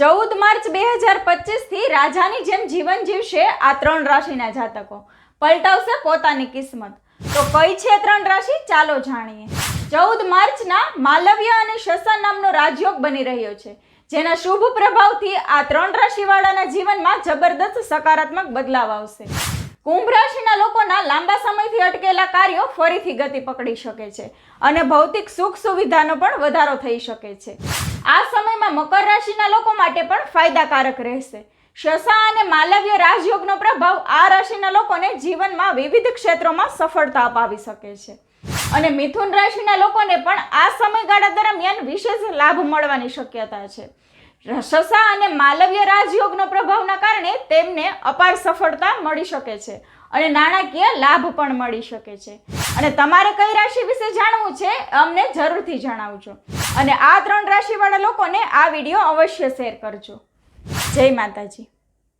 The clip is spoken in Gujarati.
ચૌદ માર્ચ બે હજાર પચીસથી રાજાની જેમ જીવન જીવશે આ ત્રણ રાશિના જાતકો. પલટાવશે પોતાની કિસ્મત. તો કઈ છે ત્રણ રાશિ? ચાલો જાણીએ. ચૌદ માર્ચના માલવ્ય અને શસન નામનો રાજયોગ બની રહ્યો છે, જેના શુભ પ્રભાવથી આ ત્રણ રાશિવાળાના જીવનમાં જબરદસ્ત સકારાત્મક બદલાવ આવશે. કુંભ રાશિના લોકોના લાંબા સમયથી અટકેલા કાર્યો ફરીથી ગતિ પકડી શકે છે અને ભૌતિક સુખ સુવિધાનો પણ વધારો થઈ શકે છે. આ સમયમાં મકર રાશિના લોકો માટે પણ ફાયદાકારક રહેશે. શસા અને માલવ્ય રાજયોગનો પ્રભાવ આ રાશિના લોકોને જીવનમાં વિવિધ ક્ષેત્રોમાં સફળતા અપાવી શકે છે. અને મિથુન રાશિના લોકોને પણ આ સમયગાળા દરમિયાન વિશેષ લાભ મળવાની શક્યતા છે. શસા અને માલવ્ય રાજયોગનો પ્રભાવના કારણે તેમને અપાર સફળતા મળી શકે છે અને નાણાકીય લાભ પણ મળી શકે છે. અને તમારે કઈ રાશિ વિશે જાણવું છે? અમને જરૂરથી જણાવજો. અને આ ત્રણ રાશિવાળા લોકોને આ વીડિયો અવશ્ય શેર કરજો. જય માતાજી.